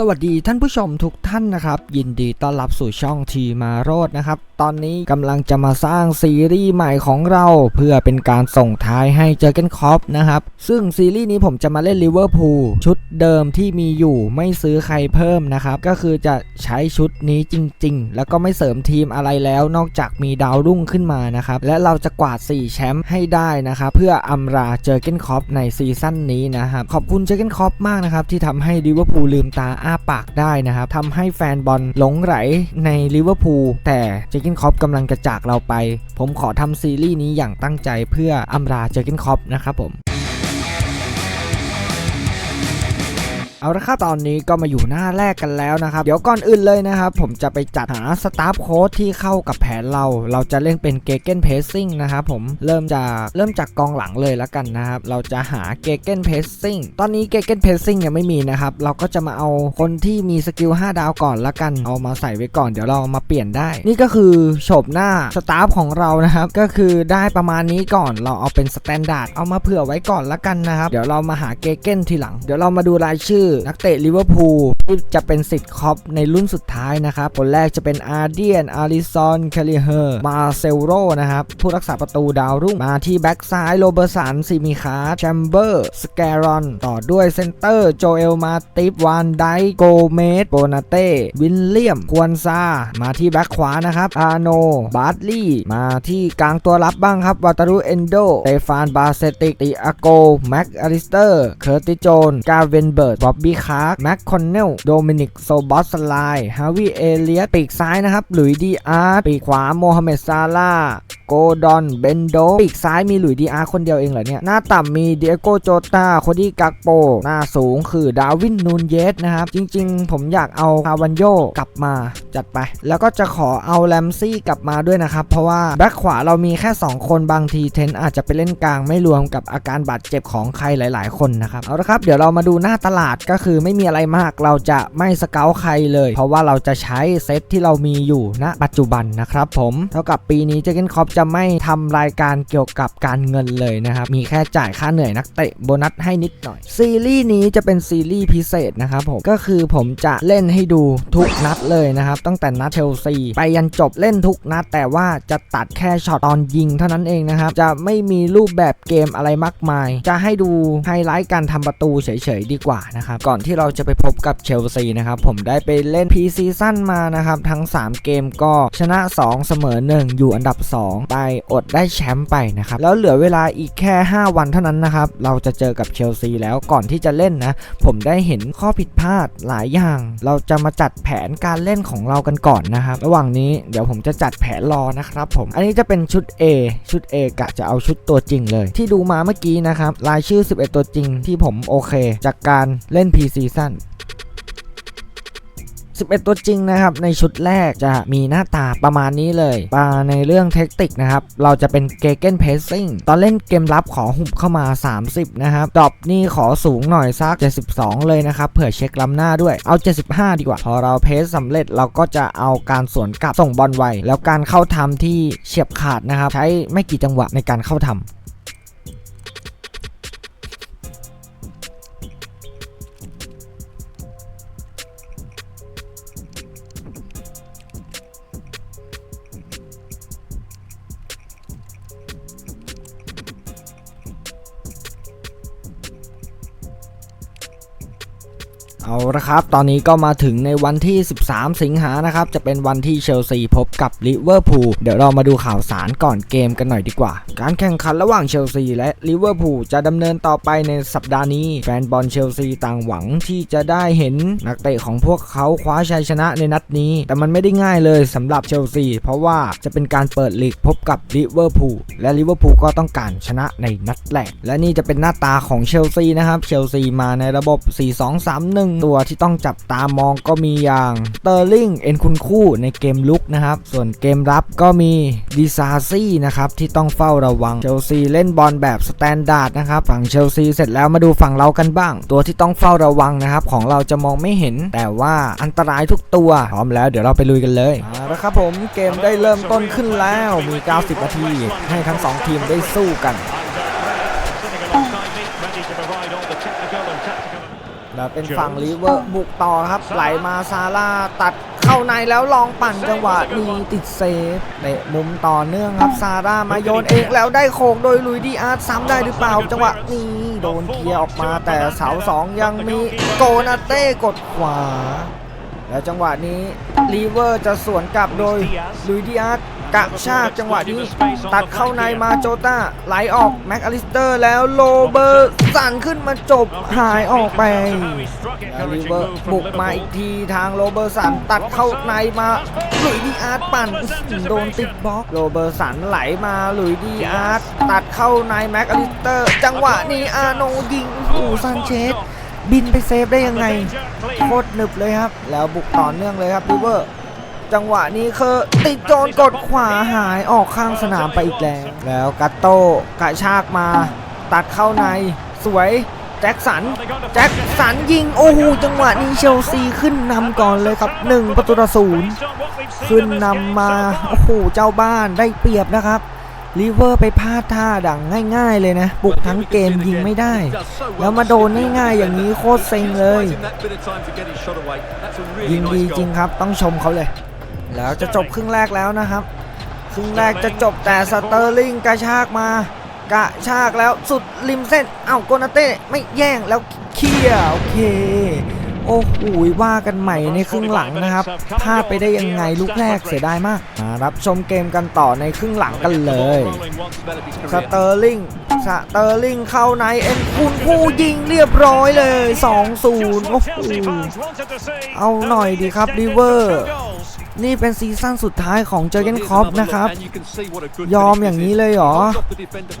สวัสดีท่านผู้ชมทุกท่านนะครับ ยินดีต้อนรับสู่ช่องทีมาโรดนะครับ ตอนนี้กำลังจะมาสร้างซีรีส์ใหม่ของเราเพื่อเป็นการส่งท้ายให้เจอเกนคอปนะครับ ซึ่งซีรีส์นี้ผมจะมาเล่นลิเวอร์พูลชุดเดิมที่มีอยู่ไม่ซื้อใครเพิ่มนะครับ ก็คือจะใช้ชุดนี้จริง ๆ แล้วก็ไม่เสริมทีมอะไรแล้วนอกจากมีดาวรุ่งขึ้นมานะครับ และเราจะกวาด 4 แชมป์ให้ได้นะครับเพื่ออำลาเจอเกนคอปในซีซั่นนี้นะครับขอบคุณเจอเกนคอปมากนะครับที่ทำให้ลิเวอร์พูลลืมตาอ้าปากได้นะครับทำให้แฟนบอลหลงไหลในลิเวอร์พูลแต่เจอเกนคอปกำลังจะจากเราไป ผมขอทำซีรีส์นี้อย่างตั้งใจเพื่ออำลาเจอเกนคอปนะครับผม เอาละครับตอนนี้ก็มาอยู่หน้าแรกกันแล้วนะครับ เดี๋ยวก่อนอื่นเลยนะครับ ผมจะไปจัดหาสตาฟโค้ดที่เข้ากับแผนเรา เราจะเล่นเป็นเกเกนเพสซิ่งนะครับผมเริ่มจากเริ่มจากกองหลังเลยแล้วกันนะครับ เราจะหาเกเกนเพสซิ่งตอนนี้เกเกนเพสซิ่งยังไม่มีนะครับ เราก็จะมาเอาคนที่มีสกิล5 ดาวก่อนละกัน เอามาใส่ไว้ก่อนเดี๋ยวเรามาเปลี่ยนได้ นี่ก็คือโฉบหน้าสตาฟของเรานะครับ ก็คือได้ประมาณนี้ก่อนเราเอาเป็นสแตนดาร์ดเอามาเผื่อไว้ก่อนละกันนะครับเดี๋ยวเรามาหาเกเกนทีหลัง เดี๋ยวเรามาดูรายชื่อนักเตะลิเวอร์พูล ที่จะเป็นสิทธิ์คอปในรุ่นสุดท้ายนะครับ คนแรกจะเป็นอาร์เดียนอาริซอนแคลิเฮอร์ มาเซลโรนะครับ ผู้รักษาประตูดาวรุ่ง มาที่แบ็กซ้ายโรเบอร์สันซิมิคาแชมเบอร์ สแกรอน ต่อด้วยเซนเตอร์ โจเอล มาติฟวานไดโกเมสโบนาเต้ วินเลียม ควอนซา มาที่แบ็กขวานะครับ อาโน บาร์ตลี่ มาที่กลางตัวรับบ้างครับ วาตารุ เอนโดเตฟาน บาเซติก ติอาโก แม็กอาริสเตอร์ เคอร์ติโจน กาเวนเบิร์ด บ๊อบบี้คาร์แม็กคอนเนลโดมินิกโซบอสไลฮาวิเอเลียปีกซ้ายนะครับหลุยดีอาร์ปีกขวาโมฮัมเหม็ดซาลา โกดอน เบนโดปีกซ้ายมีหลุยดีอาร์คนเดียวเองเหรอเนี่ย หน้าต่ำมีเดียโกโจตาโคดี้กักโป หน้าสูงคือดาวินนูนเยสนะครับ จริงๆ ผมอยากเอาคาวันโยกลับมาจัดไป แล้วก็จะขอเอาแรมซี่กลับมาด้วยนะครับ เพราะว่าแบ็คขวาเรามีแค่ 2 คนบางทีเทนอาจจะไปเล่นกลางไม่รวมกับอาการบาดเจ็บของใครหลาย ๆ คนนะครับ เอาละครับ เดี๋ยวเรามาดูหน้าตลาดก็คือไม่มีอะไรมากเราจะไม่สเกลใครเลย เพราะว่าเราจะใช้เซตที่เรามีอยู่ณปัจจุบันนะครับผมเท่ากับปีนี้เจเกนคอปจะไม่ทำรายการเกี่ยวกับการเงินเลยนะครับ มีแค่จ่ายค่าเหนื่อยนักเตะโบนัสให้นิดหน่อย ซีรีส์นี้จะเป็นซีรีส์พิเศษนะครับผม ก็คือผมจะเล่นให้ดูทุกนัดเลยนะครับ ตั้งแต่นัดเชลซี ไปยันจบเล่นทุกนัด แต่ว่าจะตัดแค่ช็อตตอนยิงเท่านั้นเองนะครับ จะไม่มีรูปแบบเกมอะไรมากมาย จะให้ดูไฮไลท์การทำประตูเฉยๆดีกว่านะครับ ก่อนที่เราจะไปพบกับเชลซีนะครับผมได้ไปเล่นพีซีซั่นมานะครับทั้ง 3 เกมก็ชนะ 2 เสมอ 1 อยู่อันดับ 2ไปอดได้แชมป์ไปนะครับแล้วเหลือเวลาอีกแค่ 5 วันเท่านั้นนะครับเราจะเจอกับเชลซีแล้วก่อนที่จะเล่นนะ ผมได้เห็นข้อผิดพลาดหลายอย่าง เราจะมาจัดแผนการเล่นของเรากันก่อนนะครับระหว่างนี้เดี๋ยวผมจะจัดแผนรอนะครับผมอันนี้จะเป็นชุด A ชุด A กะจะเอาชุดตัวจริงเลย ที่ดูมาเมื่อกี้นะครับรายชื่อ 11 ตัวจริงที่ผมโอเค จากการเล่น PC สั้น 11 ตัวจริงนะครับ ในชุดแรกจะมีหน้าตาประมาณนี้เลยมาในเรื่องเทคนิคนะครับ เราจะเป็นเกเกนเพสซิ่งตอนเล่นเกมรับขอหุบเข้ามา 30 นะครับดรอปนี่ขอสูงหน่อยสัก 72 เลยนะครับ เผื่อเช็คล้ำหน้าด้วย เอา 75 ดีกว่า พอเราเพสสำเร็จเราก็จะเอาการสวนกลับส่งบอลไว แล้วการเข้าทำที่เฉียบขาดนะครับ ใช้ไม่กี่จังหวะในการเข้าทำ เอาละครับ ตอนนี้ก็มาถึงในวันที่ 13 สิงหานะครับ จะเป็นวันที่เชลซีพบกับลิเวอร์พูล เดี๋ยวเรามาดูข่าวสารก่อนเกมกันหน่อยดีกว่า การแข่งขันระหว่างเชลซีและลิเวอร์พูลจะดำเนินต่อไปในสัปดาห์นี้ แฟนบอลเชลซีต่างหวังที่จะได้เห็นนักเตะของพวกเขาคว้าชัยชนะในนัดนี้ แต่มันไม่ได้ง่ายเลยสำหรับเชลซี เพราะว่าจะเป็นการเปิดลีกพบกับลิเวอร์พูล และลิเวอร์พูลก็ต้องการชนะในนัดแรก และนี่จะเป็นหน้าตาของเชลซีนะครับ เชลซีมาในระบบ 4-2-3-1ตัวที่ต้องจับตามองก็มีอย่างเตอร์ลิงเอ็นคุณคู่ในเกมลุกนะครับ ส่วนเกมรับก็มีดิซาซี่นะครับที่ต้องเฝ้าระวังเชลซีเล่นบอลแบบสแตนดาร์ดนะครับฝั่งเชลซีเสร็จแล้วมาดูฝั่งเรากันบ้าง ตัวที่ต้องเฝ้าระวังนะครับ ของเราจะมองไม่เห็น แต่ว่าอันตรายทุกตัวพร้อมแล้วเดี๋ยวเราไปลุยกันเลยเอาละครับผมเกมได้เริ่มต้นขึ้นแล้วมี 90 นาที ให้ทั้งสองทีมได้สู้กัน เราอเป็นฝั่งลิเวอร์บุกต่อครับ ไหลมาซาร่าตัดเข้าในแล้วลองปั่นจังหวะนี้ติดเซฟเตะมุมต่อเนื่องครับซาร่ามาโยนเองแล้วได้โขกโดยลุยดีอาร์ตซ้ำได้หรือเปล่าจังหวะนี้โดนเคลียร์ออกมาแต่เสาสองยังมีโกนาเต้กดขวา แล้วจังหวะนี้ลีเวอร์จะสวนกลับโดยลุยดีอาร์ต กะชากจังหวะนี้ ตัดเข้าในมาโจต้า ไหลออกแม็กอลิสเตอร์แล้วโลเบอร์สั่นขึ้นมาจบหายออกไปลิเวอร์บุกมาอีกทีทางโรเบอร์สันตัดเข้าในมาหลุยดีอาร์ตปั่นโดนติดบล็อกโรเบอร์สันไหลมาหลุยดีอาร์ตตัดเข้าในแม็กอลิสเตอร์ จังหวะนี้อาโนยิงโอ้ซันเชสบินไปเซฟได้ยังไงโคตรหนึบเลยครับ แล้วบุกต่อเนื่องเลยครับลิเวอร์ จังหวะนี้คือติดโจนกดขวาหายออกข้างสนามไปอีกแล้ว แล้วกัตโต้กระชากมา ตัดเข้าในสวยแจ็คสัน แจ็คสันยิง โอ้โห จังหวะนี้เชลซีขึ้นนำก่อนเลยครับ 1 ประตูต่อศูนย์ขึ้นนำมา โอ้โห เจ้าบ้านได้เปรียบนะครับลิเวอร์ไปพลาดท่าดังง่าย ๆ เลยนะ บุกทั้งเกมยิงไม่ได้ แล้วมาโดนง่ายๆอย่างนี้โคตรเซ็งเลย ยิงดีจริงครับต้องชมเขาเลย แล้วจะจบครึ่งแรกแล้วนะครับ ครึ่งแรกจะจบแต่สเตอร์ลิงกระชากมากระชากแล้วสุดริมเส้นเอ้าโกนาเต้ไม่แย่งแล้วเคลียร์โอเค โอ้โหว่ากันใหม่ในครึ่งหลังนะครับพลาดไปได้ยังไงลูกแรกเสียดายมากมารับชมเกมกันต่อในครึ่งหลังกันเลยสเตอร์ลิงสเตอร์ลิงเข้าในเอ็นคุณผู้ยิงเรียบร้อยเลย 2-0 โอ้โหเอาหน่อยดีครับริเวอร์ นี่เป็นซีซั่นสุดท้ายของเจอร์เกนคอปนะครับ ยอมอย่างนี้เลยเหรอ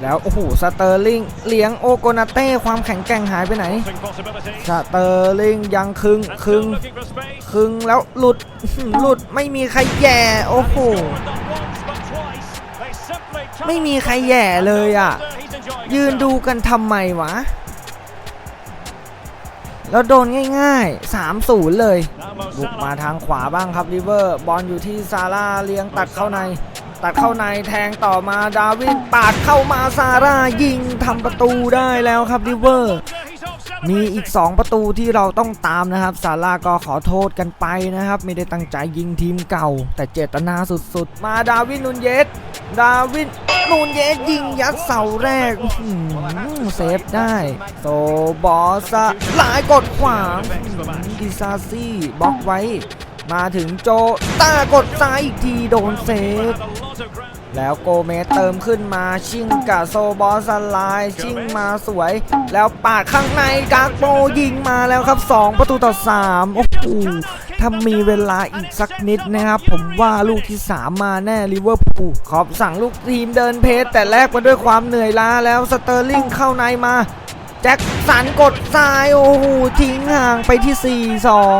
แล้วโอ้โหสเตอร์ลิงเลี้ยงโอโกนาเต้ความแข็งแกร่งหายไปไหนสเตอร์ลิงยังคึงคึงคึงแล้วหลุดหลุดไม่มีใครแย่โอ้โหไม่มีใครแย่เลยอะ ยืนดูกันทำไมวะ แล้วโดนง่ายๆ 3-0 เลย บุกมาทางขวาบ้างครับริเวอร์ บอลอยู่ที่ซาร่าเลี้ยงตัดเข้าใน ตัดเข้าในแทงต่อมาดาวินปาดเข้ามาซาร่ายิงทำประตูได้แล้วครับริเวอร์ มีอีก 2 ประตูที่เราต้องตามนะครับซาร่าก็ขอโทษกันไปนะครับ ไม่ได้ตั้งใจยิงทีมเก่า แต่เจตนาสุดๆ มาดาวินนูนเยส ดาวิน นูนเยสยิงยัดเสาแรกเซฟได้ โซบอสหลายกดขวางดิซาซี่บล็อกไว้ มาถึงโจต้ากดซ้ายอีกทีโดนเซฟแล้วโกเมสเติมขึ้นมาชิงกับโซบอสไลชิงมาสวย แล้วปาดข้างในกากโปยิงมาแล้วครับ 2 ประตูต่อ 3 โอ้โห ถ้ามีเวลาอีกสักนิดนะครับ ผมว่าลูกที่ 3 มาแน่ลิเวอร์พูลขอบสั่งลูกทีมเดินเพจแต่แลกมาด้วยความเหนื่อยล้าแล้วสเตอร์ลิงเข้าในมาแจ็คสันกดซ้ายโอ้โหทิ้งห่างไปที่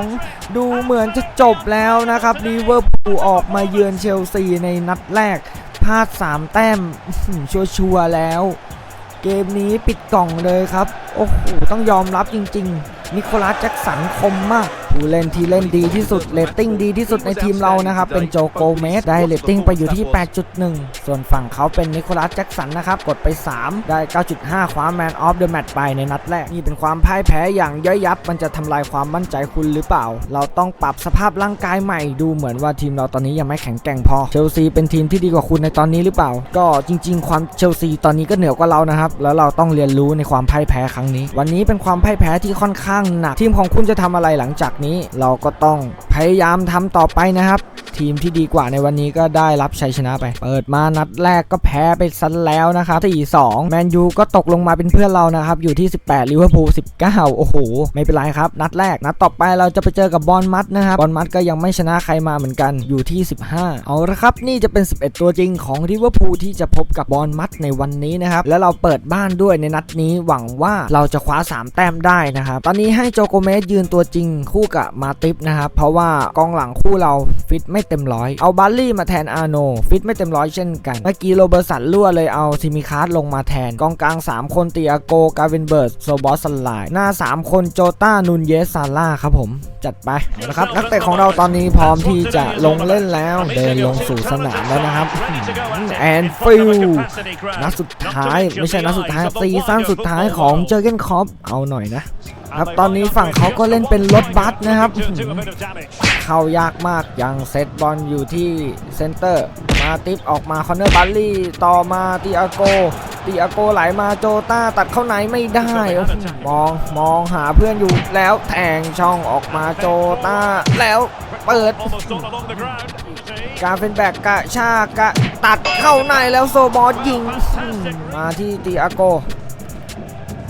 4-2 ดูเหมือนจะจบแล้วนะครับลิเวอร์พูลออกมาเยือนเชลซีในนัดแรกพลาด 3 แต้มชัวชัวร์แล้ว เกมนี้ปิดกล่องเลยครับ โอ้โหต้องยอมรับจริง ๆ นิโคลัสแจ็คสันคมมาก ผู้เล่นที่เล่นดีที่สุดเรตติ้งดีที่สุดในทีมเรานะครับ เป็นโจโกเมสได้เรตติ้งไปอยู่ที่ 8.1 ส่วนฝั่งเขาเป็นนิโคลัสแจ็คสันนะครับกดไป 3 ได้ 9.5 คว้าแมนออฟเดอะแมตช์ไปในนัดแรก นี่เป็นความพ่ายแพ้อย่างย่อยยับ มันจะทำลายความมั่นใจคุณหรือเปล่า เราต้องปรับสภาพร่างกายใหม่ดูเหมือนว่าทีมเราตอนนี้ยังไม่แข็งแกร่งพอเชลซีเป็นทีมที่ดีกว่าคุณในตอนนี้หรือเปล่า ก็จริง ๆ ความเชลซีตอนนี้ก็เหนือกว่าเรานะครับแล้วเราต้องเรียนรู้ในความพ่ายแพ้ครั้งนี้ วันนี้เป็นความพ่ายแพ้ที่ค่อนข้างหนักทีมของคุณจะทำอะไรหลังจากนี้เราก็ต้องพยายามทำต่อไปนะครับ ทีมที่ดีกว่าในวันนี้ก็ได้รับชัยชนะไป เปิดมานัดแรกก็แพ้ไปซันแล้วนะครับ4-2แมนยูก็ตกลงมาเป็นเพื่อนเรานะครับอยู่ที่ 18ลิเวอร์พูล19 โอ้โห ไม่เป็นไรครับ นัดแรกนัดต่อไปเราจะไปเจอกับบอลมัดนะครับบอลมัดก็ยังไม่ชนะใครมาเหมือนกันอยู่ที่ 15 เอาละครับ นี่จะเป็น 11 ตัวจริงของลิเวอร์พูลที่จะพบกับบอลมัดในวันนี้นะครับแล้วเราเปิดบ้านด้วยในนัดนี้หวังว่าเราจะคว้า 3 แต้มได้นะครับตอนนี้ให้โจโกเมสยืนตัวจริงคู่กับมาติฟนะครับ เพราะว่ากองหลังคู่เราฟิตไม่เต็มร้อย เอาบัลลี่มาแทนอาโนฟิตไม่เต็มร้อยเช่นกัน เมื่อกี้โรเบอร์สันรั่วเลยเอาซิมิคาร์ลงมาแทน กองกลาง 3 คนตีอาโก กาเวนเบิร์ดโซบอสสไลหน้า 3 คนโจต้านุนเยส ซาร่าครับผม จัดไปเอาละครับนักเตะของเราตอนนี้พร้อมที่จะลงเล่นแล้วเดินลงสู่สนามแล้วนะครับแอนฟิลนัดสุดท้ายไม่ใช่นัดสุดท้ายซีซั่นสุดท้ายของเจอร์เกนคอปเอาหน่อยนะครับตอนนี้ฝั่งเขาก็เล่นเป็นรถบัสนะครับ เข้ายากมากยังเซตบอลอยู่ที่เซนเตอร์ มาติปออกมาคอนเนอร์บัลลี่ ต่อมาตีอาโกตีอาโกไหลมาโจต้าตัดเข้าไหนไม่ได้โอ้โหมองมองหาเพื่อนอยู่แล้วแทงช่องออกมาโจต้า แล้วเปิด การเป็นแบกกะชากกะตัดเข้าในแล้วโซบอสยิงอืมมาที่ตีอาโก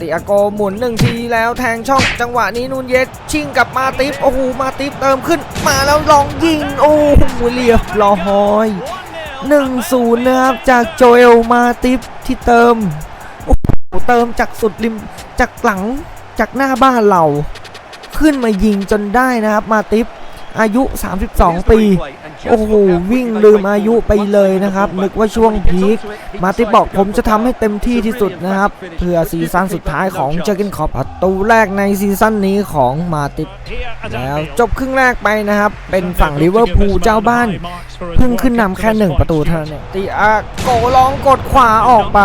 ติอาโกหมุนหนึ่งทีแล้วแทงช่องจังหวะนี้นูนเยสชิงกับมาติฟโอ้โหมาติฟเติมขึ้นมาแล้วลองยิงโอ้โหเรียบร้อย1-0นะครับจากโจเอลมาติฟที่เติมโอ้โหเติมจากสุดริมจากหลังจากหน้าบ้านเรา ขึ้นมายิงจนได้นะครับมาติฟ อายุ 32 ปี โอ้โห วิ่งลืมอายุไปเลยนะครับ นึกว่าช่วงพีค มาติบอกผมจะทำให้เต็มที่ที่สุดนะครับ เพื่อซีซั่นสุดท้ายของเจอร์เกนคอปประตูแรกในซีซั่นนี้ของมาติปแล้วจบครึ่งแรกไปนะครับ เป็นฝั่งลิเวอร์พูลเจ้าบ้าน เพิ่งขึ้นนำแค่หนึ่งประตูเท่านั้นเองตีอาโกลองกดขวาออกไป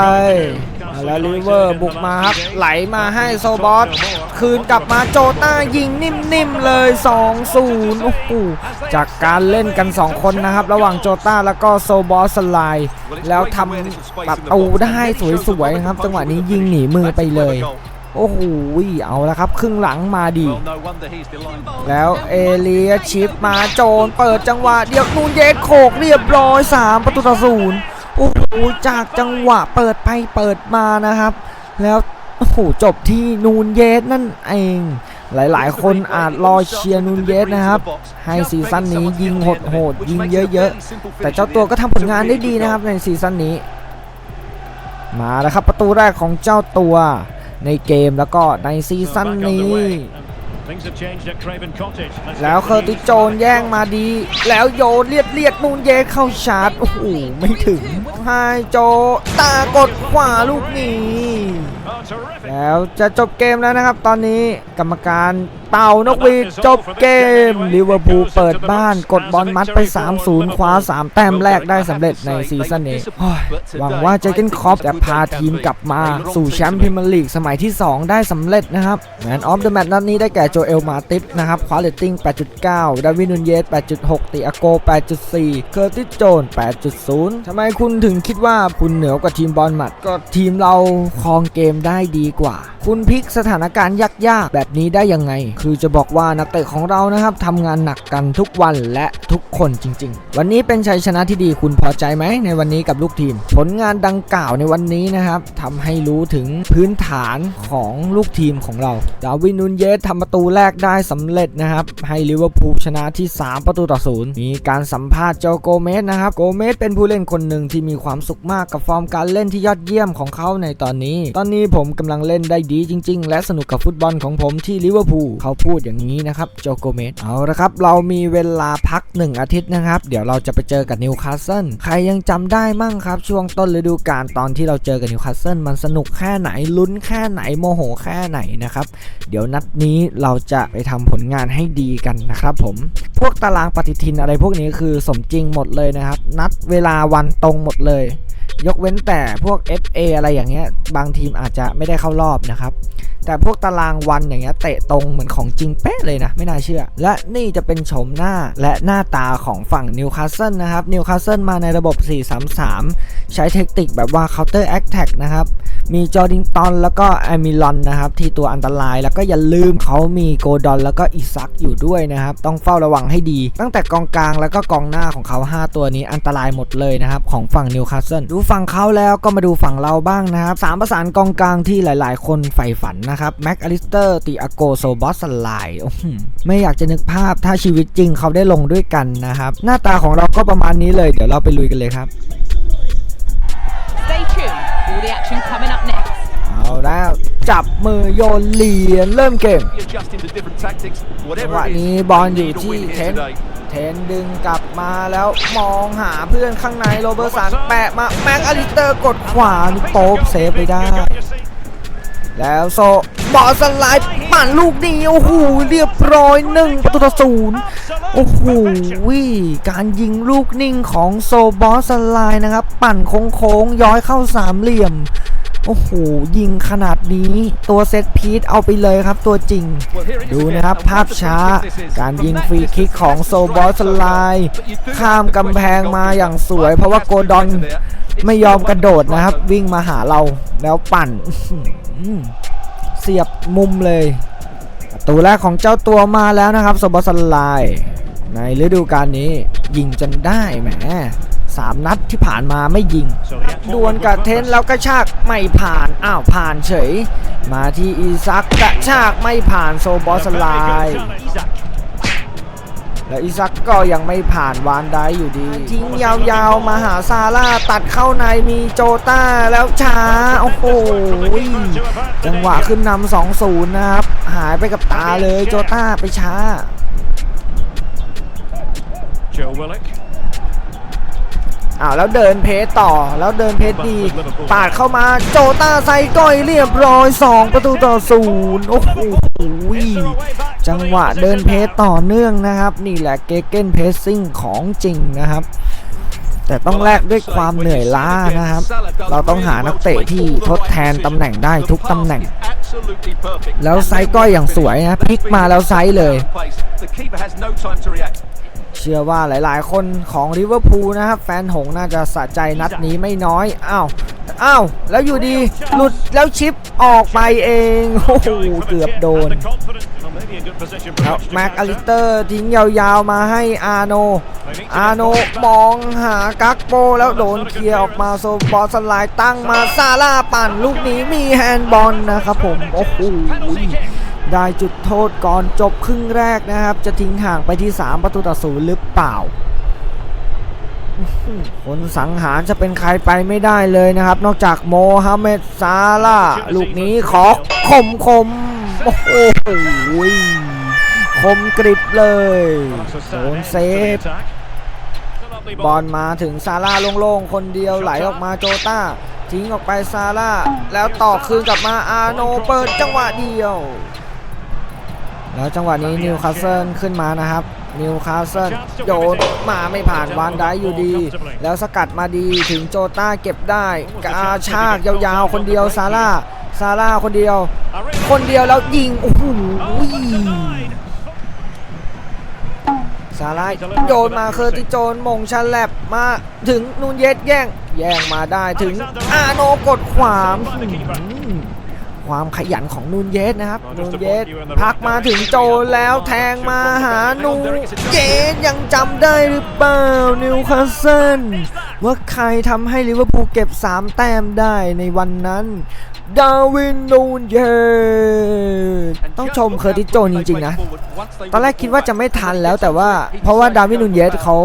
แล้วลิเวอร์บุกมาครับไหลมาให้โซบอสคืนกลับมาโจต้ายิงนิ่มๆเลย 2-0 โอ้โหจากการเล่นกัน 2 คนนะครับ ระหว่างโจต้าแล้วก็โซบอสสไลด์แล้วทำประตูได้สวยๆครับ จังหวะนี้ยิงหนีมือไปเลยโอ้โห เอาละครับ ครึ่งหลังมาดี แล้วเอเลียชิปมาโจน เปิดจังหวะเดียวนูนเยสโขกเรียบร้อย 3 ประตูต่อศูนย์โอ้โหจากจังหวะเปิดไปเปิดมานะครับ แล้วโอ้โหจบที่นูนเยสนั่นเอง หลายๆ คนอาจรอเชียร์นูนเยสนะครับ ให้ซีซั่นนี้ยิงโหดๆยิงเยอะๆ แต่เจ้าตัวก็ทำผลงานได้ดีนะครับในซีซั่นนี้ มาแล้วครับประตูแรกของเจ้าตัวในเกมแล้วก็ในซีซั่นนี้ แล้วเคอร์ติสโจนแย่งมาดี แล้วโยนเลียดเลียดนูนเยสเข้าชาร์จโอ้โหไม่ถึงไฮโจตากดขวาลูกนี้ แล้วจะจบเกมแล้วนะครับ ตอนนี้กรรมการ เป่านกหวีดจบเกมลิเวอร์พูลเปิดบ้านกดบอลมัดไป 3-0 คว้า 3 แต้มแรกได้สำเร็จในซีซั่นนี้โอ้ยหวังว่าเจอร์เกนคล็อปจะพาทีมกลับมาสู่แชมป์พรีเมียร์ลีกสมัยที่ 2 ได้สำเร็จนะครับแมนออฟเดอะแมตช์นัดนี้ได้แก่โจเอลมาติฟนะครับคว้าเรตติ้ง 8.9 ดาวินนุนเยส 8.6 ติอาโก 8.4 เคอร์ติสโจน 8.0 ทำไมคุณถึงคิดว่าคุณเหนือกว่าทีมบอลมัดก็ทีมเราครองเกมได้ดีกว่า คุณพลิกสถานการณ์ยากๆ แบบนี้ได้ยังไงคือจะบอกว่านักเตะของเรานะครับทำงานหนักกันทุกวันและทุกคนจริง ๆ วันนี้เป็นชัยชนะที่ดีคุณพอใจไหมในวันนี้กับลูกทีม ผลงานดังกล่าวในวันนี้นะครับทำให้รู้ถึงพื้นฐานของลูกทีมของเราดาวินนุนเยสทำประตูแรกได้สำเร็จนะครับ ให้ลิเวอร์พูลชนะที่ 3 ประตูต่อศูนย์มีการสัมภาษณ์โจโกเมสนะครับโกเมสเป็นผู้เล่นคนหนึ่งที่มีความสุขมากกับฟอร์มการเล่นที่ยอดเยี่ยมของเขาในตอนนี้ ตอนนี้ผมกำลังเล่นได้ดีจริง ๆ และสนุกกับฟุตบอลของผมที่ลิเวอร์พูลเขาาพูดอย่างนี้นะครับโจโกเมสเอาละครับเรามีเวลาพัก 1 อาทิตย์นะครับ เดี๋ยวเราจะไปเจอกับนิวคาสเซิลใครยังจำได้มั่งครับ ช่วงต้นฤดูกาลตอนที่เราเจอกับนิวคาสเซิลมันสนุกแค่ไหนลุ้นแค่ไหนโมโหแค่ไหนนะครับ เดี๋ยวนัดนี้เราจะไปทำผลงานให้ดีกันนะครับผมพวกตารางปฏิทินอะไรพวกนี้คือสมจริงหมดเลยนะครับ นัดเวลาวันตรงหมดเลย ยกเว้นแต่พวก FA อะไรอย่างเงี้ย บางทีมอาจจะไม่ได้เข้ารอบนะครับ แต่พวกตารางวันอย่างเงี้ยเตะตรงเหมือนของจริงเป๊ะเลยนะ ไม่น่าเชื่อ และนี่จะเป็นโฉมหน้าและหน้าตาของฝั่งนิวคาสเซิลนะครับนิวคาสเซิลมาในระบบ 4-3-3 ใช้เทคนิคแบบว่า counter attack นะครับ มีจอร์ดิงตันแล้วก็แอมิลอนนะครับที่ตัวอันตรายแล้วก็อย่าลืมเขามีโกดอนแล้วก็อิซักอยู่ด้วยนะครับ ต้องเฝ้าระวังให้ดี ตั้งแต่กองกลางแล้วก็กองหน้าของเขา 5 ตัวนี้อันตรายหมดเลยนะครับของฝั่งนิวคาสเซิลดูฝั่งเขาแล้วก็มาดูฝั่งเราบ้างนะครับสามประสานกองกลางที่หลาย ๆ คนใฝ่ฝันนะครับแม็กอลิสเตอร์ติอาโกโซบอสสไลไม่อยากจะนึกภาพถ้าชีวิตจริงเขาได้ลงด้วยกันนะครับหน้าตาของเราก็ประมาณนี้เลยเดี๋ยวเราไปลุยกันเลยครับ Stay tuned. All the action coming จับมือโยนเหรียญเริ่มเกม adjusting to different tactics. จัง Whatever หวะ it is, นี้บอลอยู่ we need to ที่ win เท here น today. เทนดึงกลับมาแล้วมองหาเพื่อนข้างในโรเบอร์สันแปะมาแม็กอลิสเตอร์กดขวานี่โป๊บเซฟไปได้ แล้วโซบอลสไลด์ปั่นลูกนี้โอ้โหเรียบร้อยหนึ่งประตูต่อศูนย์โอ้โหการยิงลูกนิ่งของโซบอสสไลด์นะครับ ปั่นโค้งๆย้อยเข้าสามเหลี่ยม โอ้โห ยิงขนาดนี้ ตัวเซตพีทเอาไปเลยครับตัวจริง ดูนะครับ ภาพช้า การยิงฟรีคิกของโซบอสไลด์ข้ามกำแพงมาอย่างสวย เพราะว่าโกดอนไม่ยอมกระโดดนะครับ วิ่งมาหาเราแล้วปั่น เสียบมุมเลยประตูแรกของเจ้าตัวมาแล้วนะครับโซบอสไลด์ในฤดูกาลนี้ยิงจนได้แหม สามนัดที่ผ่านมาไม่ยิง ดวลกับเทนแล้วกระชากไม่ผ่านอ้าวผ่านเฉย มาที่อีซักกระชากไม่ผ่านโซบอสไลและอีซักก็ยังไม่ผ่านวานได้อยู่ดี ทิ้งยาวๆมาหาซาร่าตัดเข้าในมีโจต้าแล้วช้า โอ้โหจังหวะขึ้นนำ2-0นะครับ หายไปกับตาเลยโจต้าไปช้า Joe Willock. อ้าวแล้วเดินเพจต่อแล้วเดินเพจดีปาดเข้ามาโจต้าใส่ก้อยเรียบร้อย 2 ประตูต่อศูนย์โอ้โหจังหวะเดินเพจต่อเนื่องนะครับ นี่แหละเกเกนเพสซิ่งของจริงนะครับแต่ต้องแลกด้วยความเหนื่อยล้านะครับ เราต้องหานักเตะที่ทดแทนตำแหน่งได้ทุกตำแหน่ง แล้วไซก้อยอย่างสวยนะพลิกมาแล้วไซส์เลย เชื่อว่าหลายๆ คนของลิเวอร์พูลนะครับ แฟนหงส์น่าจะสะใจนัดนี้ไม่น้อย อ้าว อ้าว แล้วอยู่ดีหลุดแล้วชิปออกไปเองโอ้โหเกือบโดนแล้วแม็กอลิสเตอร์ทิ้งยาวๆมาให้อาโน อาโนมองหากักโปแล้วโดนเคลียร์ออกมาโซบอลสไลด์ตั้งมาซาร่าปั่นลูกนี้มีแฮนด์บอลนะครับผม โอ้โห ได้จุดโทษก่อนจบครึ่งแรกนะครับ จะทิ้งห่างไปที่ 3 ประตูต่อศูนย์หรือเปล่า คนสังหารจะเป็นใครไปไม่ได้เลยนะครับ นอกจากโมฮัมเหม็ดซาลาลูกนี้ขอคมคมโอ้โหคมกริบเลยโดนเซฟบอลมาถึงซาร่าโล่งๆ คนเดียวไหลออกมาโจต้า ทิ้งออกไปซาร่า แล้วต่อคืนกลับมาอาโนเปิดจังหวะเดียว แล้วจังหวะนี้นิวคาสเซิลขึ้นมานะครับนิวคาสเซิลโยนมาไม่ผ่านวานได้อยู่ดี แล้วสกัดมาดีถึงโจต้าเก็บได้กาชากยาวๆ คนเดียวซาร่าซาร่าคนเดียว คนเดียวแล้วยิงโอ้โหซาร่าโยนมาเคอร์ติโจนมงชันแลบมาถึงนูนเยสแย่ง แย่งมาได้ถึงอาโนกดขวาม ความขยันของนูนเยสนะครับนูนเยสพักมาถึงโจนแล้วแทงมาหานูนเยสยังจำได้หรือเปล่านิวคาสเซิลว่าใครทำให้ลิเวอร์พูลเก็บ 3 แต้มได้ในวันนั้น ดาวินนูนเยต้องชมเคอร์ติโจนจริงๆนะ ตอนแรกคิดว่าจะไม่ทันแล้วแต่ว่า เพราะว่าดาวินนูนเยสเขา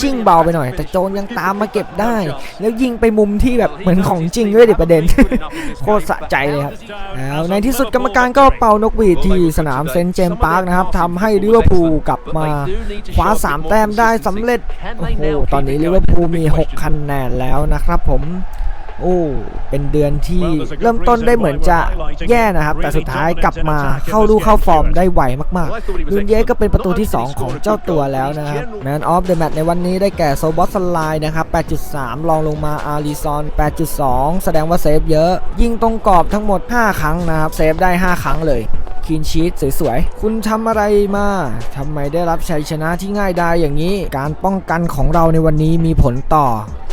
ชิ่งเบาไปหน่อย แต่โจนยังตามมาเก็บได้ แล้วยิงไปมุมที่แบบเหมือนของจริงด้วยดิประเด็น โคตรสะใจเลยครับแล้วในที่สุดกรรมการก็เป่านกหวีดที่สนามเซนต์เจมส์พาร์คนะครับทำให้ลิเวอร์พูลกลับมาคว้า3แต้มได้สำเร็จโอ้โหตอนนี้ลิเวอร์พูลมี 6 คะแนนแล้วนะครับผม โอ้เป็นเดือนที่เริ่มต้นได้เหมือนจะแย่นะครับ แต่สุดท้ายกลับมาเข้าดูเข้าฟอร์มได้ไวมากๆลุนเย่ก็เป็นประตูที่ 2 ของเจ้าตัวแล้วนะครับ Man of the Match ในวันนี้ได้แก่โซบอสไลน์นะครับ 8.3ลองลงมาอาริซอน 8.2 แสดงว่าเซฟเยอะ ยิงตรงกรอบทั้งหมด 5 ครั้งนะครับ เซฟได้ 5 ครั้งเลยคีนชีตสวยๆ คุณทำอะไรมาทำไมได้รับชัยชนะที่ง่ายดายอย่างนี้ การป้องกันของเราในวันนี้มีผลต่อ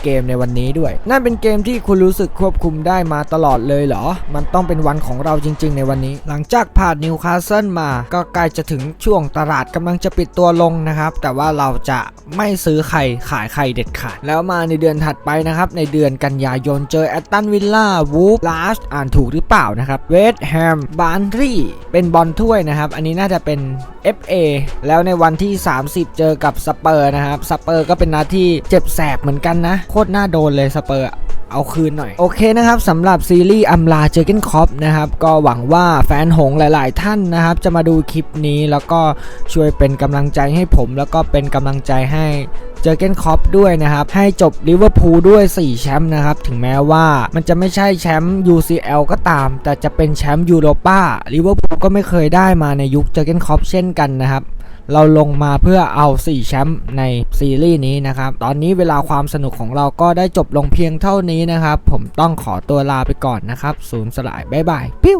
เกมในวันนี้ด้วย นั่นเป็นเกมที่คุณรู้สึกควบคุมได้มาตลอดเลยเหรอ มันต้องเป็นวันของเราจริง ๆ ในวันนี้ หลังจากผ่านนิวคาสเซิลมา ก็ใกล้จะถึงช่วงตลาดกำลังจะปิดตัวลงนะครับ แต่ว่าเราจะไม่ซื้อใครขายใครเด็ดขาด แล้วมาในเดือนถัดไปนะครับ ในเดือนกันยายนเจอแอตตันวิลล่าวูฟลาสอ่านถูกหรือเปล่านะครับ เวสต์แฮม บานรีเป็นบอลถ้วยนะครับ อันนี้น่าจะเป็น FA แล้วในวันที่ 30 เจอกับสเปอร์นะครับสเปอร์ก็เป็นนัดที่เจ็บแสบเหมือนกันนะ โคตรน่าโดนเลยสเปอร์เอาคืนหน่อย โอเคนะครับสำหรับซีรีส์อัมลาเจอเกนคอปนะครับก็หวังว่าแฟนหงหลาย ๆ ท่านนะครับ จะมาดูคลิปนี้แล้วก็ช่วยเป็นกำลังใจให้ผม แล้วก็เป็นกำลังใจให้ เจอเกนคอปด้วยนะครับ ให้จบลิเวอร์พูลด้วย 4 แชมป์นะครับ ถึงแม้ว่ามันจะไม่ใช่แชมป์ UCL ก็ตาม แต่จะเป็นแชมป์ยูโรป้าลิเวอร์พูลก็ไม่เคยได้มาในยุคเจอเกนคอปเช่นกันนะครับเราลงมาเพื่อเอา 4 แชมป์ในซีรีส์นี้นะครับ ตอนนี้เวลาความสนุกของเราก็ได้จบลงเพียงเท่านี้นะครับ ผมต้องขอตัวลาไปก่อนนะครับ ศูนย์สลาย บ๊ายบาย ปิ้ว